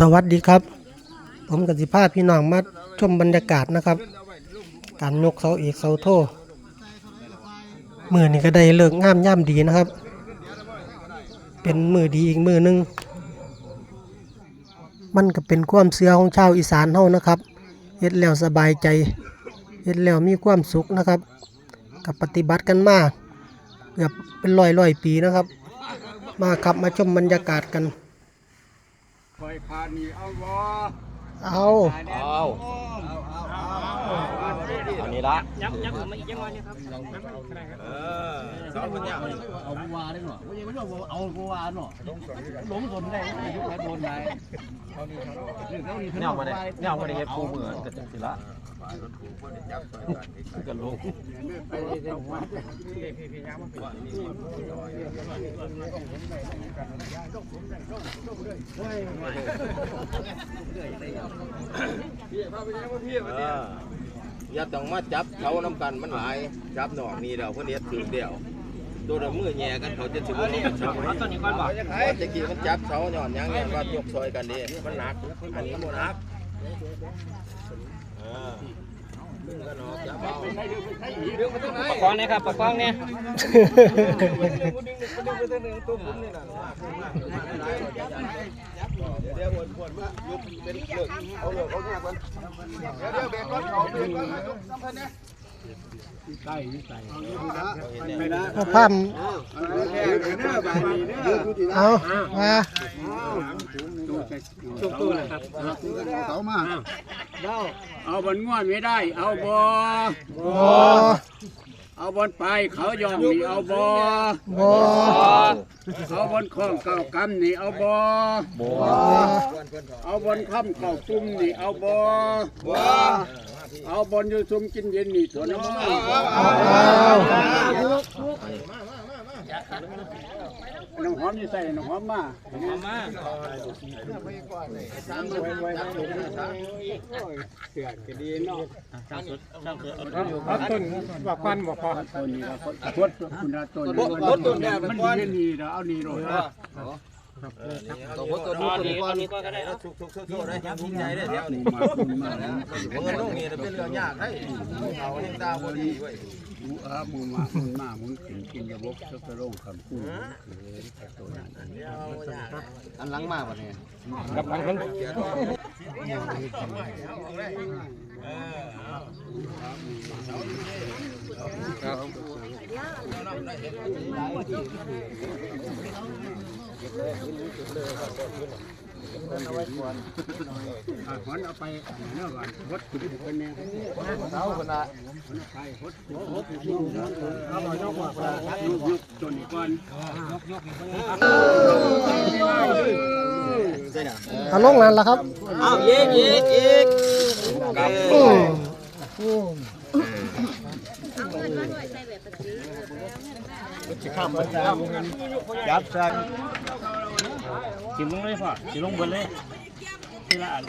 สวัสดีครับ ผมกสิภาพี่น้องมาชมบรรยากาศนะครับ การยกเสาเอกเสาโทมือนี่ก็ได้เลิกงามย่ำดีนะครับ เป็นมือดีอีกมือหนึงมันก็เป็นความเสือของชาวอีสานเฮานะครับเฮ็ดแล้วสบายใจเฮ็ดแล้วมีความสุขนะครับ กับปฏิบัติกันมาเกือบเป็นร้อยร้อยปีนะครับ มาครับมาชมบรรยากาศกัน คอยพานีเอาวอเอาเอาอัน นี้ละยับยับผมมาอีกยังวันนี้ครับเออสองคนเนี่ยเอาบัวได้หรอว่ายังไม่รู้ว่าเอาบัวหรอหลงสนได้อายุแค่โดนไหนเนี่ยมาได้เนี่ยมาได้เฮ็ดคู่มือกันจังสิละกันลงเอออย่าต้องมาจับเขาน้ำกันมันหลาย จับหนอกนี่เดี๋ยวเพื่อนเฮ็ดถือเดียวตัวละมือแย่กันเขาจะถือว่ามันเสาเอาตัวนี้ก่อนบอกจะกี้มันจับเสาหย่อนหยังเนี่ยว่ายกซอยกันดิมันหนักอันนี้มันหนัก ประคองเนี่ยครับประคองเนี่ยเดี๋ยววนวนมายุบเป็นเลิกเอาเลิกเอาเนี่ยก่อนเดี๋ยวเดี๋ยวเบรกรถเขาเบรกรถยุบน้ำพันเนี่ยใส่ใส่ไม่ได้เอาพัมแค่เนื้อบานีเนื้อเอามาชุบตัวนะครับเสามาเอาบนง่วนไม่ได้ เอาบอบอเอาบนไปเขายอมนี่เอาบอบอ เอาบนข้องเก่ากำนี่เอาบอบอเอาบนค่ำเก่าตุ้มนี่เอาบอเอาบนอยูซุมกินเย็นนี่ถั่วน้อย น้องหอมนี่ใส่น้องหอมมามาเสือกดีเนาะเอาต้นบอกควันบอกพอต้นนี่ครับต้นคุณาต้นมันต้นเนี่ยมันดีนี่เราเอานี่ โรยตัวพวกตัวอันู้นตัวนี้นี้ก่ออันนนี้ก็ได้เอาทุกทุกทุกทุกได้ภูมิใจได้เดี๋ยวนี้มาคุณมาเงินลงนี่เป็นเรื่องยากให้เอาเห็นตาพอดีเว้ยมูอามูมามุนมามุนขึ้นกินระบบสักระโรงคำพูดตัวนั้นอันหลังมาวันนี้กับหลังมัน หอนเอาไปเนื้อก่อนวัดคุณเป็นเนี่ยเอาคนละไปวัดวัดเอาไปนอกว่ายุบยุบจนก่อนเอาลงนั่นละครับเอาวเย็กเย็กเย็กอืมยับใส่ จิ้มลงเลยพ่อจิ้มลงบนเลยทีละอัน